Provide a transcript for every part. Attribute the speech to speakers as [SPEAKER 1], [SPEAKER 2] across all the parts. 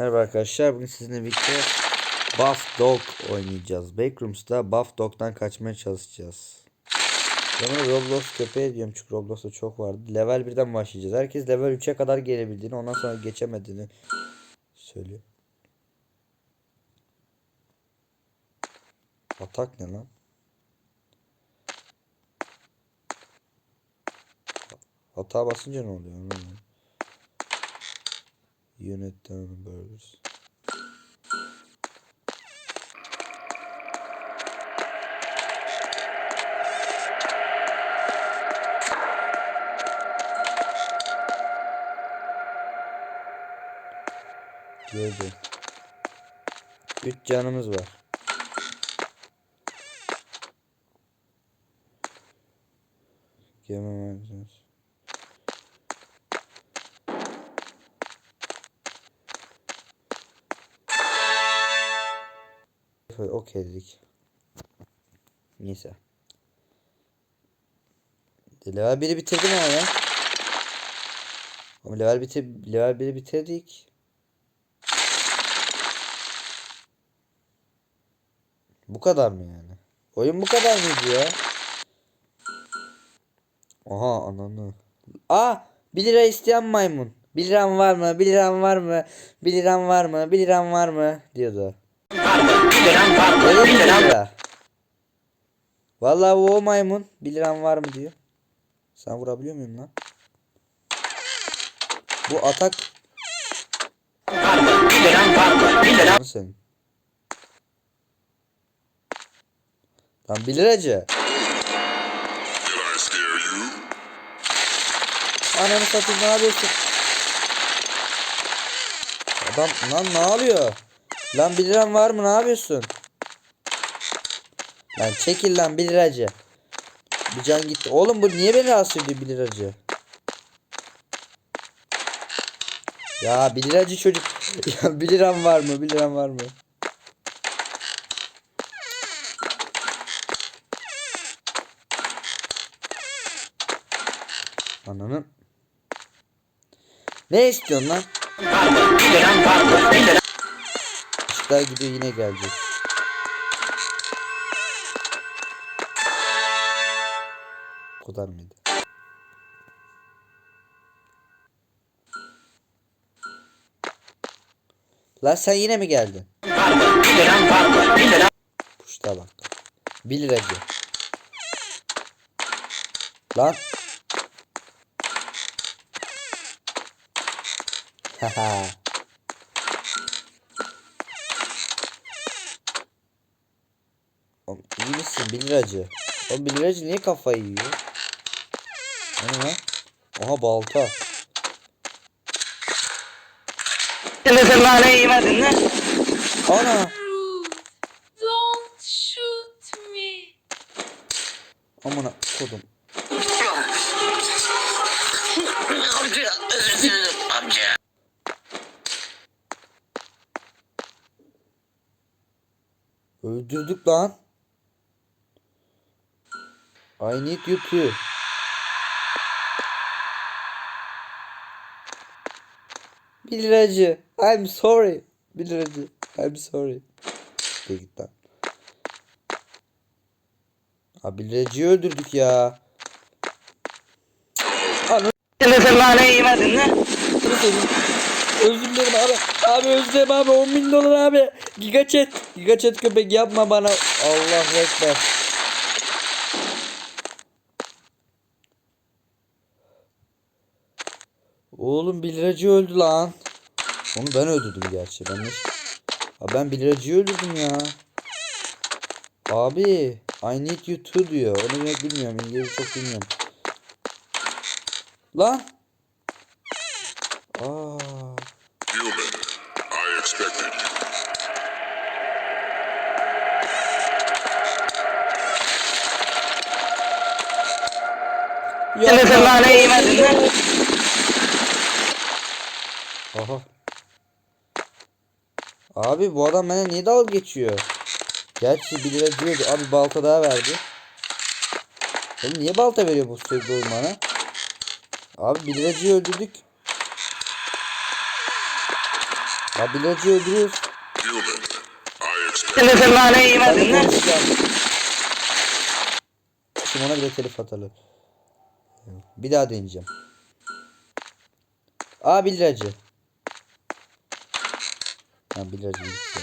[SPEAKER 1] Merhaba arkadaşlar. Bugün sizinle birlikte Buff Dog oynayacağız. Backrooms'ta Buff Dog'dan kaçmaya çalışacağız. Bunu Roblox köpeği diyorum çünkü Roblox'ta çok vardı. Level 1'den başlayacağız. Herkes level 3'e kadar gelebildiğini ondan sonra geçemediğini söylüyor. Atak ne lan? Hata basınca ne oluyor? Anlamadım. Unit down burgers. Gördüm. 3 canımız var. Gememez. Okey dedik. Neyse. Level 1'i bitirdim ama ya. Ama level, bitir level 1'i bitirdik. Bu kadar mı yani? Oyun bu kadar mıydı ya? Aha ananı. Aa 1 lira isteyen maymun. 1 liram var mı? 1 liram var mı? 1 liram var mı? 1 liram var mı? diyordu. Öyle mi lira? Vallahi o maymun 1 liram var mı diyor. Sen vurabiliyor muyum lan? Bu atak Lan senin. Lan 1 liracı.
[SPEAKER 2] Did I scare you?
[SPEAKER 1] Ananı satayım ne yapıyorsun? Adam lan ne yapıyor? Lan 1 liram var mı ne yapıyorsun? Lan çekil lan 1 liracı. Bir can gitti. Oğlum bu niye beni rahatsız ediyor 1 liracı? Ya 1 liracı çocuk. Ya 1 liram var mı? 1 liram var mı? Ananın. Ne istiyorsun lan? Işıklar gidiyor yine gelecek. Bu kadar mıydı? Lan sen yine mi geldin? Kuşta bak. 1 liracı. Lan. Haha. Oğlum iyi misin 1 liracı? Oğlum 1 liracı niye kafayı yiyor? Lan? Aha balta. Ana.
[SPEAKER 3] Don't shoot me.
[SPEAKER 1] Amına kodum.
[SPEAKER 2] Amca, özür dilerim amca.
[SPEAKER 1] Öldürdük lan. I need you too. Bir liracı. I'm sorry. Bir liracı. I'm sorry. De git lan. Abi bir liracıyı öldürdük ya. Anı. Özür dilerim abi. Abi özür dilerim abi 10 bin dolar abi. Giga chat. Giga chat köpek yapma bana. Allah ekber. Oğlum 1 liracı öldü lan. Onu ben öldürdüm gerçi. Ben ne? Abi ben 1 liracıyı öldürdüm ya. Abi I need you to diyor. Onu ne bilmiyorum. İngilizce çok bilmiyorum. Lan. Aa. Ya. Aha. Abi bu adam bana niye dalga geçiyor? Gerçi 1 lira diyordu. Abi balta daha verdi. Oğlum niye balta veriyor bu sürekli oyun bana? Abi 1 liracıyı öldürdük. Ya bilacı öldürüyoruz.
[SPEAKER 2] Human, I expect
[SPEAKER 1] Ben konuşacağım. Şimdi ona bile telif atarlar. Bir daha deneyeceğim. Aa 1 liracı. Ha 1 liracı gitti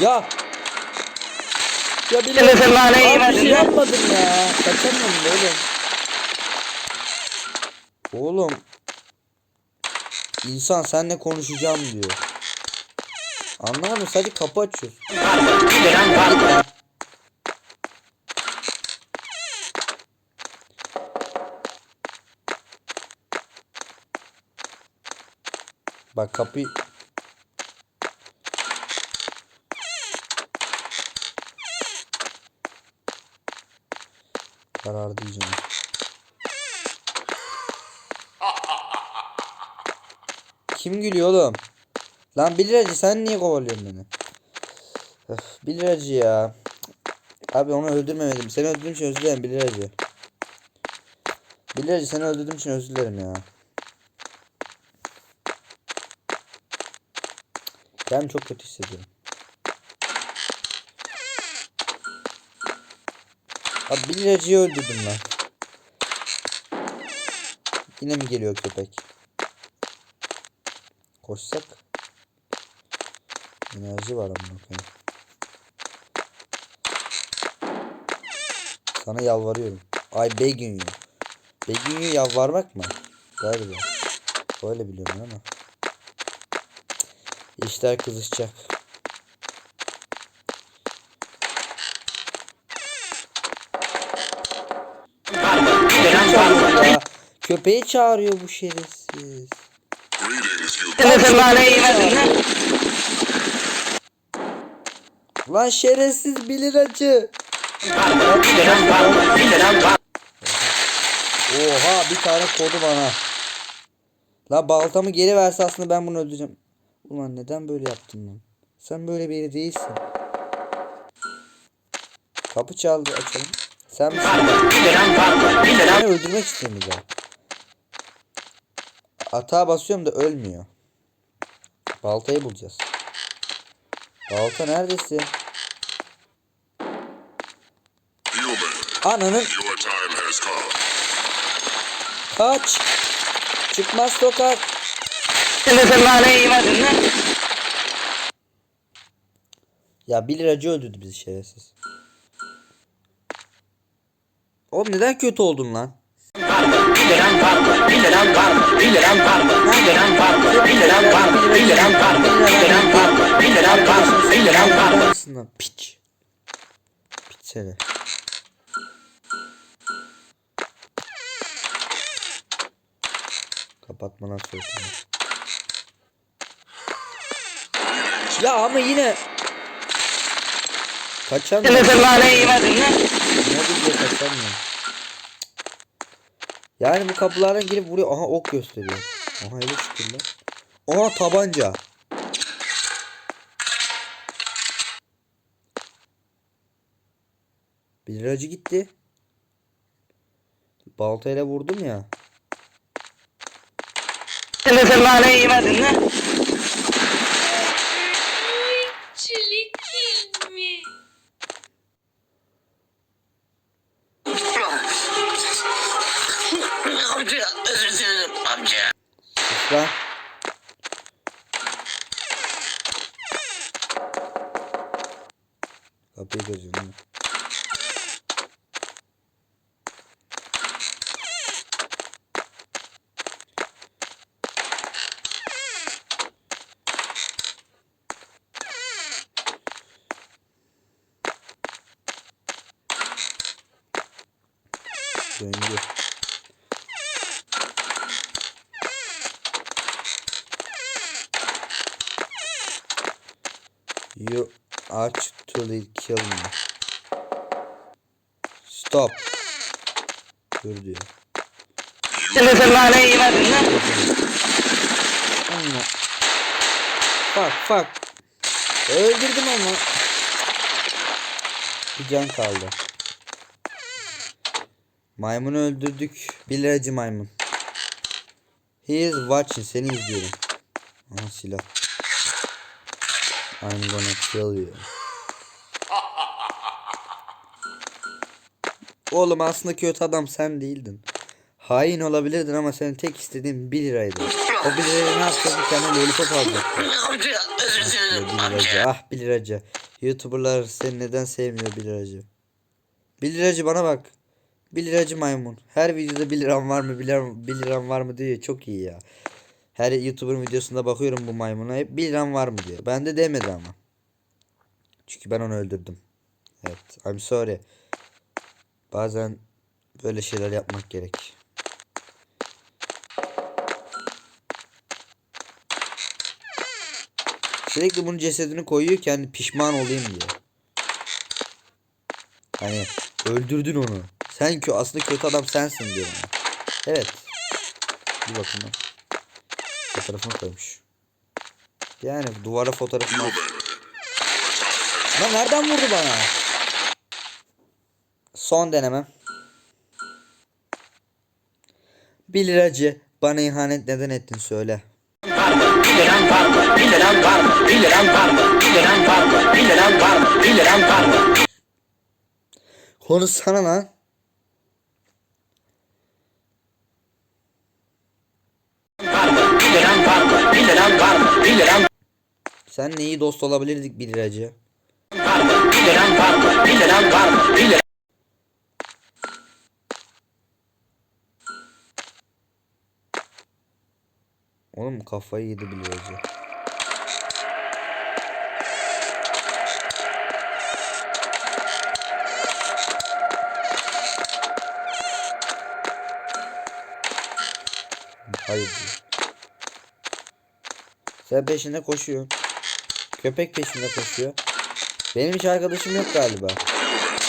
[SPEAKER 1] ya. Ya. Ya 1 liracı. Abi bir şey yapmadım ya. Kaçamıyorum da oğlum. Oğlum. İnsan seninle konuşacağım diyor. Anlamadım sadece kapı açıyoruz. Bak kapıyı Karar diyeceğim. Kim gülüyor oğlum? Lan 1 liracı sen niye kovalıyorsun beni? Öf, 1 liracı ya. Abi onu öldürmemedim. Seni öldürdüğüm için özür dilerim 1 liracı. 1 liracı seni öldürdüğüm için özür dilerim ya. Ben çok kötü hissediyorum. Abi 1 liracıyı öldürdüm lan. Yine mi geliyor köpek? Koşsak. Enerji var ama bakayım. Sana yalvarıyorum. Ay Begün'ü. Begün'ü yalvarmak mı? Galiba. Öyle biliyorum ama. İşler kızışacak. Köpeği çağırıyor bu şerefsiz. Lan şerefsiz 1 liracı. Oha bir tane kodu bana. La baltamı geri verse aslında ben bunu öldüreceğim. Ulan neden böyle yaptın lan? Sen böyle biri değilsin. Kapı çaldı açalım. Sen misin? Beni öldürmek daha. Atağa basıyorum da ölmüyor. Baltayı bulacağız. Balta neredesin? Ananın kaç. Çıkmaz sokak. Ya 1 liracı öldürdü bizi şerefsiz. Oğlum neden kötü oldun lan? Arkadaşın Piç. Piç seni. Kapatma nasıl olsun. Ya ama yine Kaçamıyorum. Mobil diye kaçamıyorum. Yani bu kapılardan girip vuruyor. Aha ok gösteriyor. Aha hele şükürler. Aha tabanca. Bir liracı gitti. Baltayla vurdum ya.
[SPEAKER 3] Chili
[SPEAKER 1] Lan. Kapıyı kıracağım. değil You actually kill me. Stop. Dur diyor. Allah. Fuck fuck. Öldürdüm ama. Bir can kaldı. Maymunu öldürdük. Bir liracı maymun. He is watching. Seni izliyorum. Aha silah. I'm gonna kill you. Oğlum aslında kötü adam sen değildin. Hain olabilirdin ama senin tek istediğin 1 liraydı. O 1 lirayı ne yapacaktı? Kendine lollipop alacaktı.
[SPEAKER 2] Dilerim
[SPEAKER 1] 1 liracı. Ah 1 liracı. Youtuberlar seni neden sevmiyor 1 liracı? 1 liracı bana bak. 1 liracı maymun. Her videoda 1 liram var mı 1 liram, 1 liram var mı diyor. Çok iyi ya. Her YouTuber videosunda bakıyorum bu maymuna hep 1 liram var mı diyor. Bende demedi ama. Çünkü ben onu öldürdüm. Evet. I'm sorry. Bazen böyle şeyler yapmak gerek. Sürekli bunun cesedini koyuyor ki hani pişman olayım diye. Hani öldürdün onu. Sen ki aslında kötü adam sensin diyor. Evet. Bir bakın. Fotoğrafını koymuş. Yani duvara fotoğrafını Lan nereden vurdu bana? Son denemem. 1 liracı bana ihanet neden ettin söyle.
[SPEAKER 4] var mı? 1 liram
[SPEAKER 1] Sen neyi dost olabilirdik 1 liracı?
[SPEAKER 4] var mı? 1 liram var mı? 1 liram var mı? 1 liram
[SPEAKER 1] Oğlum kafayı yedi 1 liracı. Hayır. Sen peşinde koşuyor. Köpek peşinde koşuyor. Benim hiç arkadaşım yok galiba.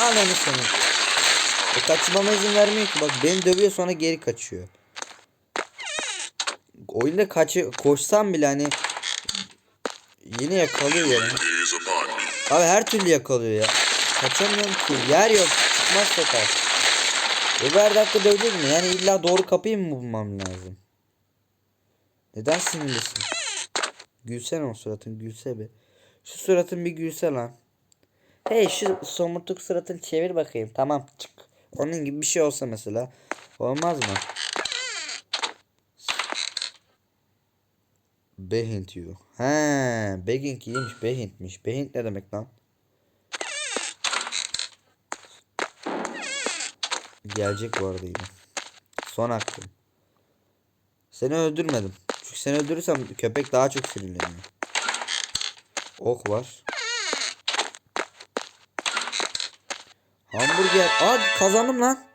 [SPEAKER 1] Ananı senin. E kaçmama izin vermiyor ki. Bak beni dövüyor sonra geri kaçıyor. Oyunda kaçı koşsam bile hani yine yakalıyor yani. Abi her türlü yakalıyor ya. Kaçamıyorum ki. Yer yok. Çıkmaz sokak. E her dakika dövecek mi? Yani illa doğru kapıyı mı bulmam lazım? Neden sinirlisin? Gülsene o suratın gülse be. Şu suratın bir gülse lan. Hey şu somurtuk suratını çevir bakayım. Tamam çık. Onun gibi bir şey olsa mesela. Olmaz mı? Behint you. He, begging iyiymiş. Behintmiş. Behint ne demek lan? Gelecek bu arada yine. Son hakkım. Seni öldürmedim. Çünkü seni öldürürsem köpek daha çok sinirleniyor. Ok var. Hamburger. Aa kazandım lan.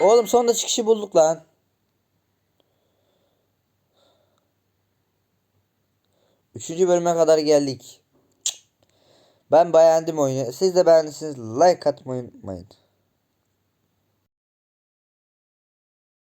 [SPEAKER 1] Oğlum sonunda çıkışı bulduk lan. Üçüncü bölüme kadar geldik. Ben beğendim oyunu. Siz de beğendiyseniz like atmayı unutmayın.